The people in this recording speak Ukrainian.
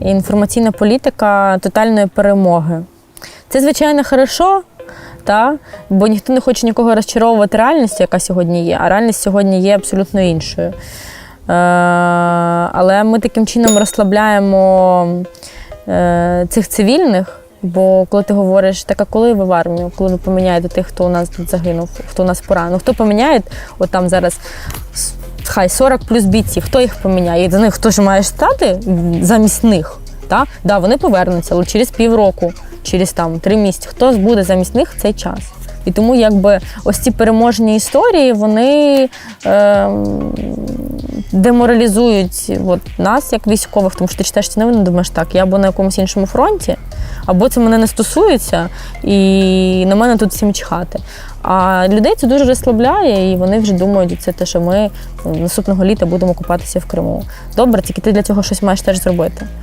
інформаційна політика тотальної перемоги. Це, звичайно, хорошо, та? бо ніхто не хоче нікого розчаровувати реальністю, яка сьогодні є, а реальність сьогодні є абсолютно іншою. Е, але ми таким чином розслабляємо е, цих цивільних. Бо коли ти говориш, так а коли ви в армію, коли ви поміняєте тих, хто у нас тут загинув, хто у нас поранений, ну, хто поміняє, от там зараз хай 40 плюс бійців, хто їх поміняє? І за них хто ж має стати замість них? Та? Да, вони повернуться, але через півроку, через там три місяці, хто буде замість них цей час. І тому якби ось ці переможні історії, вони е, деморалізують от, нас, як військових, тому що ти читаєш ці новини, думаєш, так, я або на якомусь іншому фронті, або це мене не стосується, і на мене тут всім чхати. А людей це дуже розслабляє, і вони вже думають, це те, що ми наступного літа будемо купатися в Криму. Добре, тільки ти для цього щось маєш теж зробити.